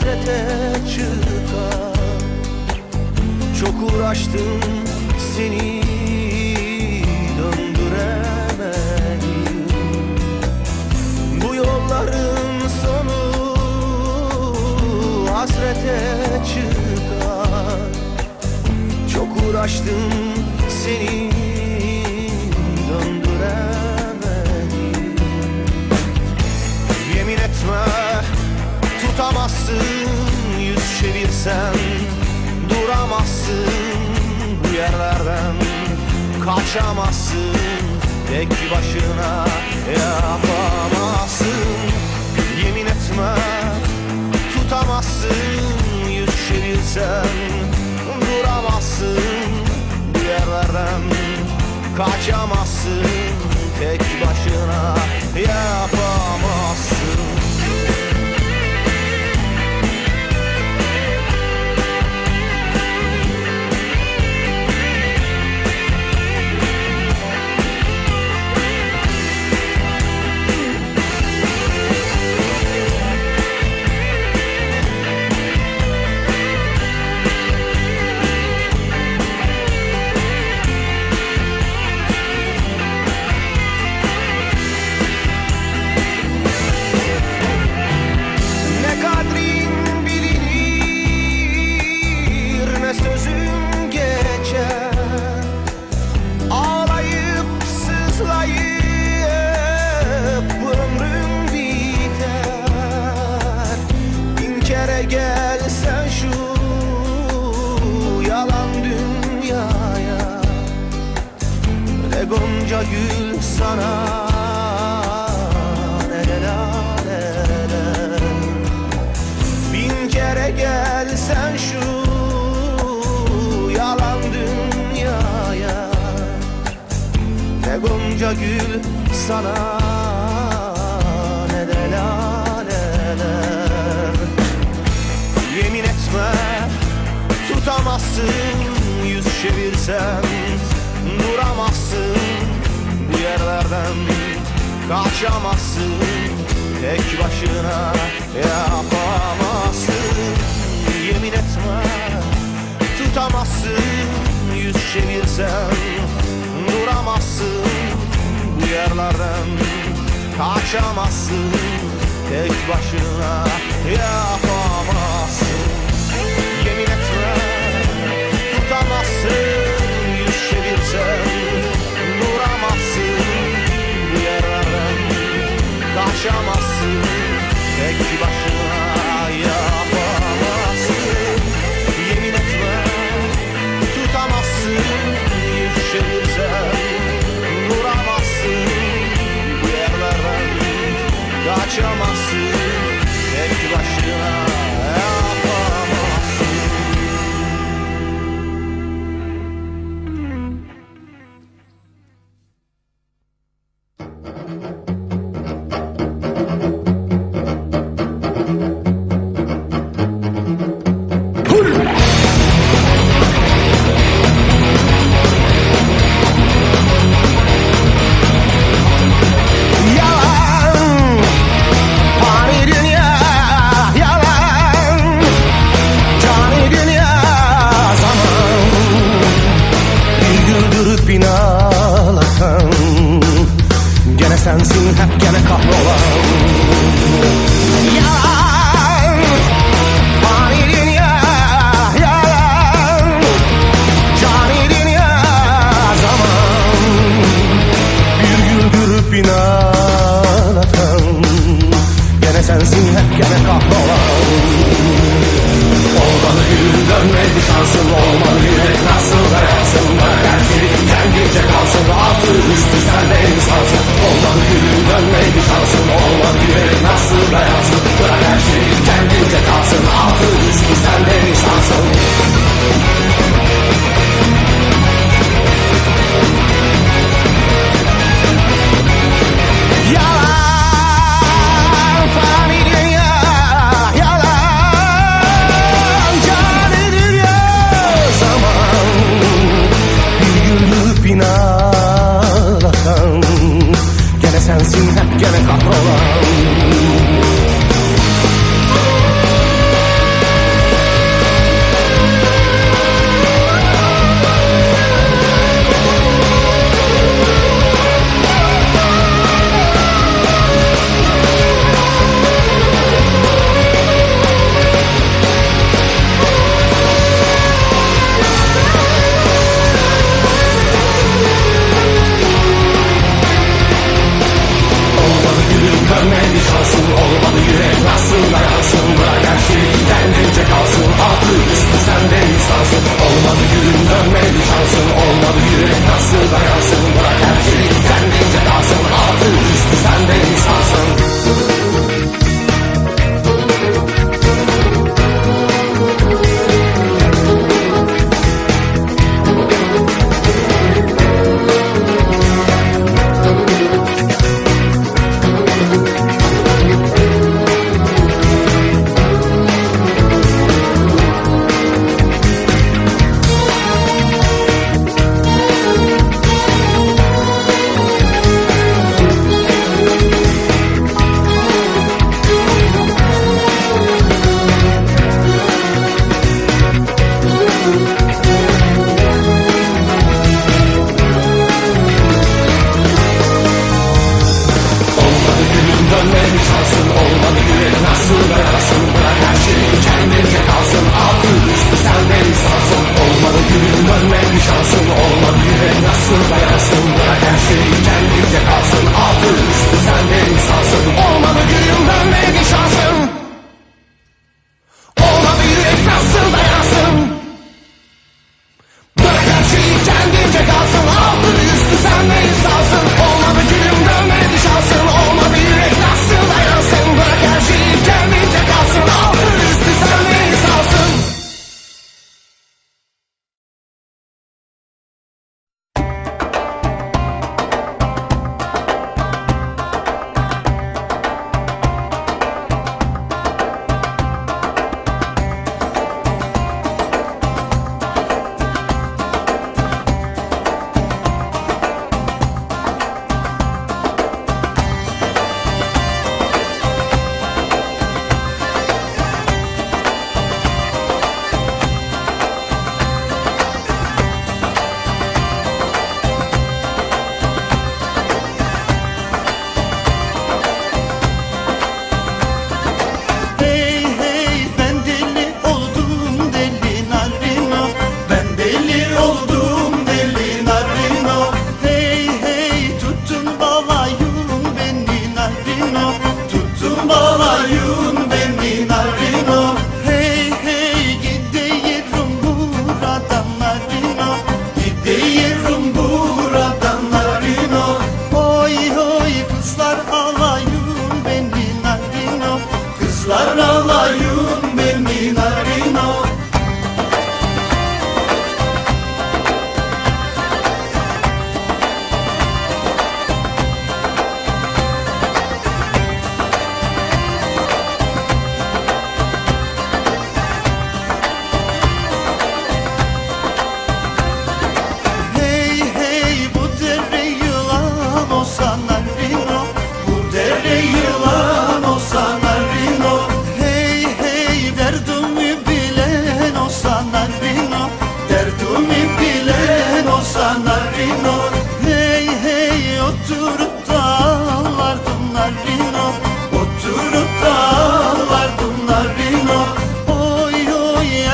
hasrete çıkar Çok uğraştım seni döndüremedim. Bu yolların sonu hasrete çıkar Çok uğraştım seni döndüremedim. Yemin etmem Duramazsın yüz çevirsen. Duramazsın bu yerlerden. Kaçamazsın tek başına Yapamazsın. Yemin etme Tutamazsın. Yüz çevirsen Duramazsın bu yerlerden. Kaçamazsın tek başına Yapamazsın. gül sana neler neler Yemin etme tutamazsın yüz çevirsen Duramazsın. Bu yerlerden kaçamazsın Tek başına yapamazsın. Yemin etme tutamazsın yüz çevirsen Duramazsın diyarlardan kaçamazsın Tek başına yapamazsın. roll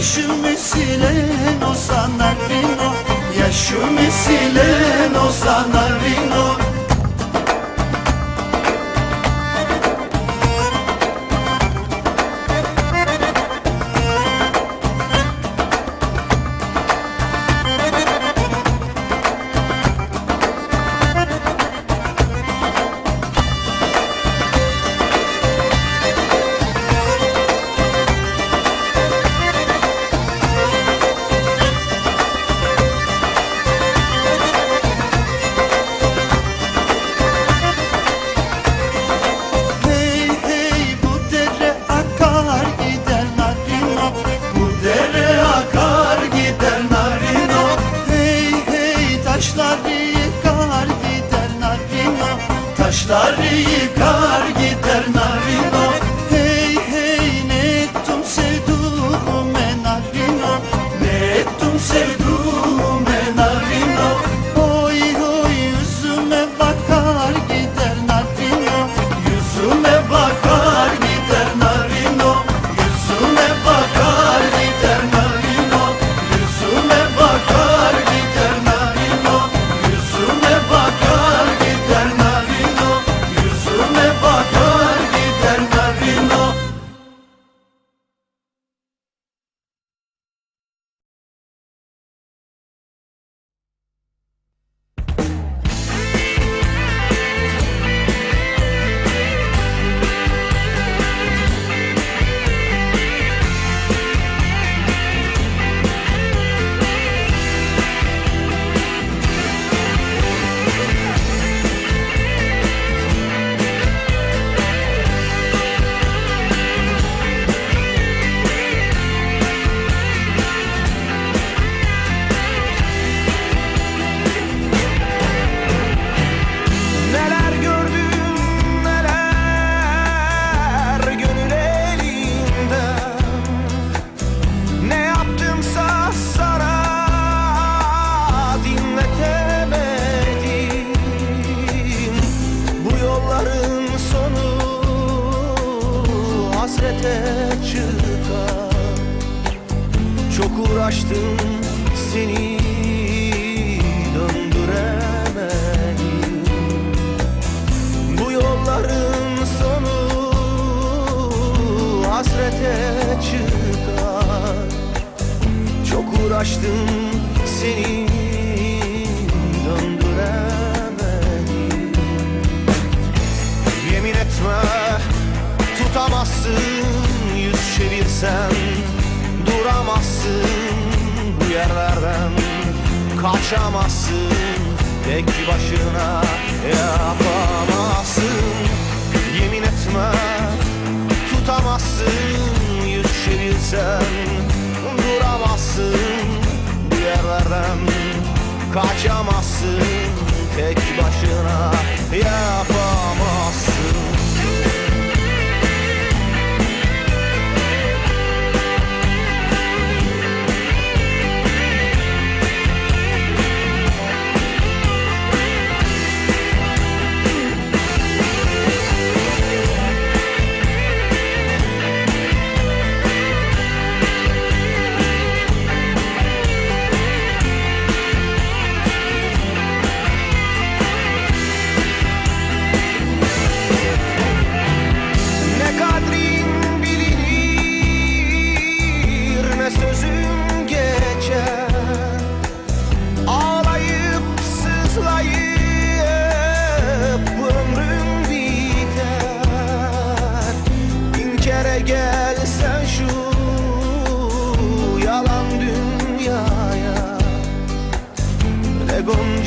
Yaşımı silen o sana vino? Yaşımı silen o sana vino? seyahate çıkar. Çok uğraştım seni döndüremedim. Bu yolların sonu hasrete çıkar. Çok uğraştım seni Çevirsen duramazsın Bu yerlerden kaçamazsın Tek başına yapamazsın. Yemin etme tutamazsın Yüz çevirsen duramazsın Bu yerlerden kaçamazsın Tek başına yapamazsın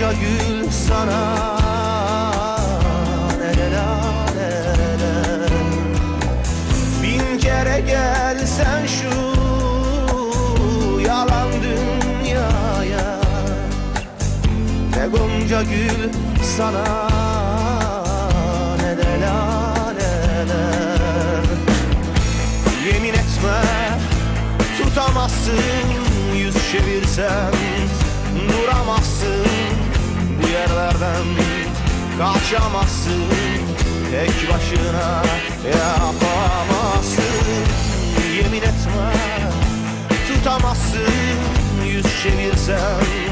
gonca gül sana. Bin kere gelsen şu yalan dünyaya. Ne gonca gül sana. Ne de Yemin etme tutamazsın yüz çevirsen duramazsın yerlerden kaçamazsın. Tek başına yapamazsın. Yemin etme tutamazsın. Yüz çevirsen